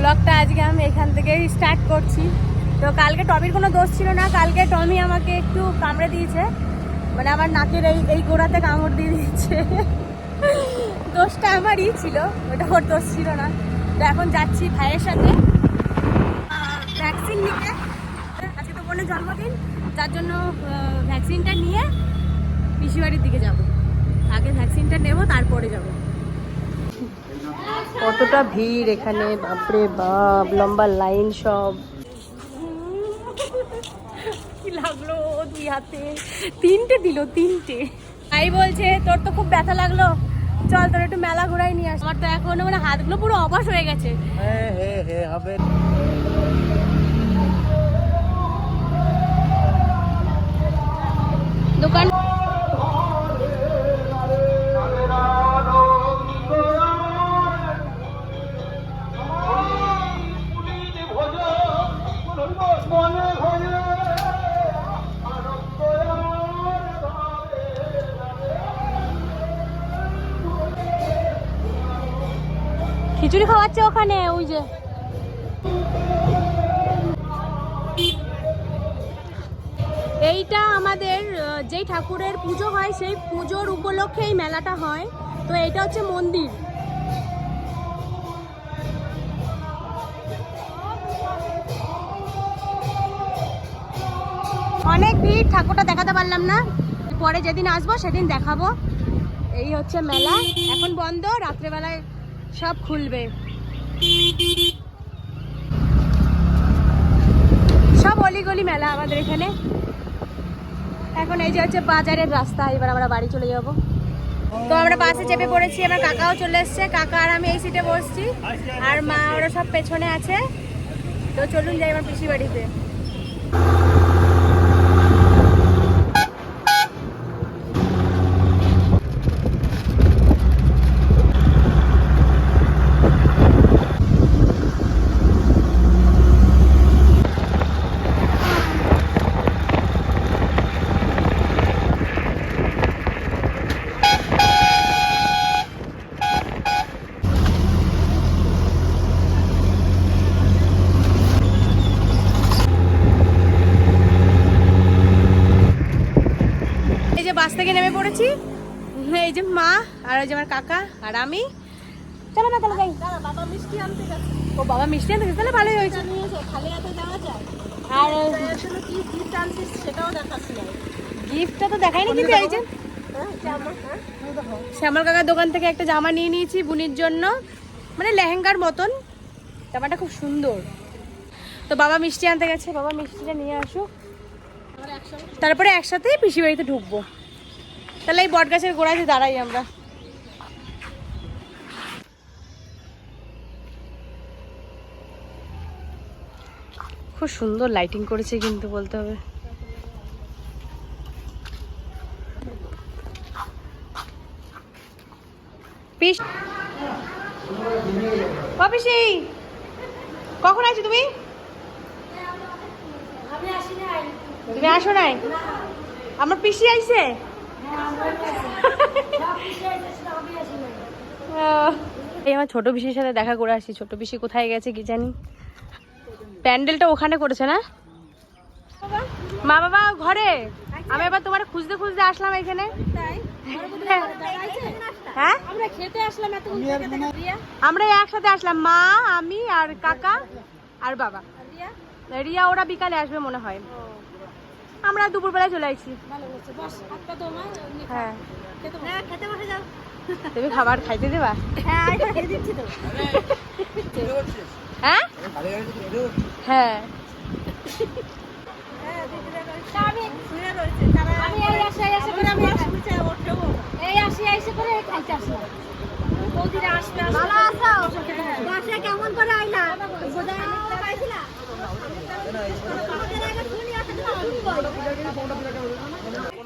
ব্লগটা আজকে আমি এখান থেকেই স্টার্ট করছি। তো কালকে টমির কোনো দোষ ছিল না, কালকে টমি আমাকে একটু কামড়ে দিয়েছে। মানে আমার নাকের এই এই গোড়াতে কামড় দিয়ে দিয়েছে। দোষটা আমারই ছিল, ওটা ওর দোষ ছিল না। তো এখন যাচ্ছি ভাইয়ের সাথে। ভ্যাকসিন নিতে। আজকে তো বোনের জন্মদিন তার জন্য ভ্যাকসিনটা নিয়ে পিসিবাড়ির দিকে যাব। আগে ভ্যাকসিনটা নেব, তারপরে যাব। কতটা ভিড় এখানে? বাপরে বাপ লম্বা লাইন সব। কি লাগল দুই হাতে? তিনটে দিল তিনটে। ভাই বলছে তোর তো খুব ব্যথা লাগল। চল তোর একটু মেলা ঘোরাই নিয়ে আস। আমার তো এখন মানে হাতগুলো পুরো অবাস হয়ে গেছে। হ্যাঁ হ্যাঁ হ্যাঁ হবে। খিচুড়ি খাওয়াচ্ছে ওখানে, ওই যে। এইটা আমাদের যেই ঠাকুরের পুজো হয়, সেই পুজোর উপলক্ষে এই মেলাটা হয়। তো এটা হচ্ছে মন্দির। অনেক ভিড়, ঠাকুরটা দেখাতে পারলাম না। পরে যেদিন আসব, সেদিন দেখাবো। এই হচ্ছে মেলা। এখন বন্ধ, রাত্রেবেলায় সব খুলবে। সব অলিগলি মেলা আমাদের এখানে। এখন এই যে হচ্ছে বাজারের রাস্তা, এবার আমরা বাড়ি চলে যাব। তো আমরা বাসে চেপে পড়েছি, আমার কাকাও চলে এসছে। কাকা আর আমি এই সিটে বসছি। আর মা ওরা সব পেছনে আছে। তো চলুন যাই আমার পিসি বাড়িতে এই যে বাস থেকে নেমে পড়েছি। এই যে মা আর ওই যে আমার কাকা আর আমি। চলো না তাহলে যাই। বাবা মিষ্টি আনতে গেছে ও বাবা মিষ্টি আনতে গেছে, তাহলে ভালোই হয়েছে। খালি হাতে যাওয়া যায়। আর জন্য কি গিফট আনছিস সেটাও দেখাচ্ছি না। গিফটটা তো দেখাইনি কিন্তু এই যে। হ্যাঁ হ্যাঁ শ্যামল কাকার দোকান থেকে একটা জামা নিয়ে নিয়েছি বুনির জন্য। মানে লেহেঙ্গার মতন। জামাটা খুব সুন্দর। তো বাবা মিষ্টি আনতে গেছে বাবা মিষ্টিটা নিয়ে আসুক। তারপরে একসাথে পিসি বাড়িতে ঢুকবো। তাহলে এই বট গাছের গোড়াতে দাঁড়াই আমরা। খুব সুন্দর লাইটিং করেছে কিন্তু বলতে হবে। পিস কখন আছো তুমি? তুমি আসো নাই? আমার পিসি আইছে? আহ, এই আমার ছোট পিসির সাথে দেখা করে আসি ছোট পিসি কোথায় গেছে কি জানি? প্যান্ডেলটা ওখানে করেছে না? মা বাবা, ঘরে? আমি এবার তোমার খুঁজতে খুঁজতে আসলাম এখানে। হ্যাঁ? আমরা একসাথে আসলাম, মা, আমি আর কাকা আর বাবা। রিয়া, ওরা বিকালে আসবে মনে হয়। আমরা দুপুরবেলায় চলে আসছি তোমার হ্যাঁ। খেতে খেতে বসে যাও। তুমি খাবার খাইতে দেবা? হ্যাঁ হ্যাঁ? হ্যাঁ। হ্যাঁ দিদিরা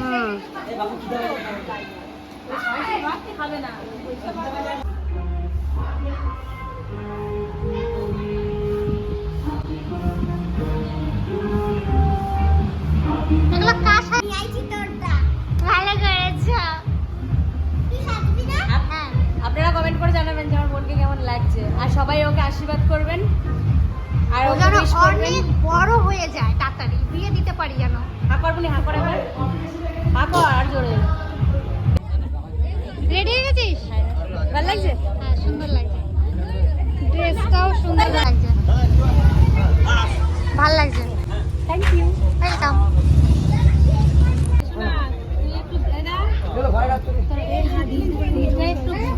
হ্যাঁ আপনারা কমেন্ট করে জানাবেন যে আমার বোনকে কেমন লাগছে। আর সবাই ওকে আশীর্বাদ করবেন। আর ও যেন অনেক বড় হয়ে যায় তাড়াতাড়ি বিয়ে দিতে পারি যেন। হাঁকর বলি হাঁকর একবার আর জোরে রেডি হয়ে গেছিস? ভালো লাগছে? হ্যাঁ সুন্দর লাগছে। ড্রেসটাও সুন্দর লাগছে। ভালো লাগছে। থ্যাংক ইউ ওয়েলকাম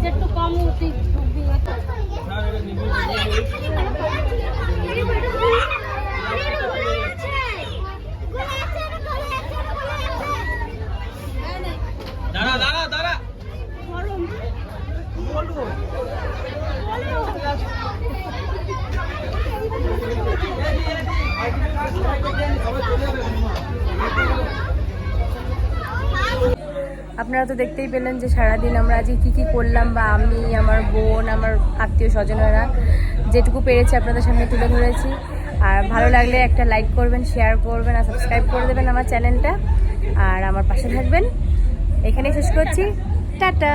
একটু কম দাঁড়া আপনারা তো দেখতেই পেলেন যে সারাদিন আমরা আজকে কী কী করলাম বা আমি, আমার বোন, আমার আত্মীয় স্বজনেরা। যেটুকু পেরেছি আপনাদের সামনে তুলে ধরেছি। আর ভালো লাগলে একটা লাইক করবেন শেয়ার করবেন আর সাবস্ক্রাইব করে দেবেন আমার চ্যানেলটা। আর আমার পাশে থাকবেন। এখানেই শেষ করছি। টাটা!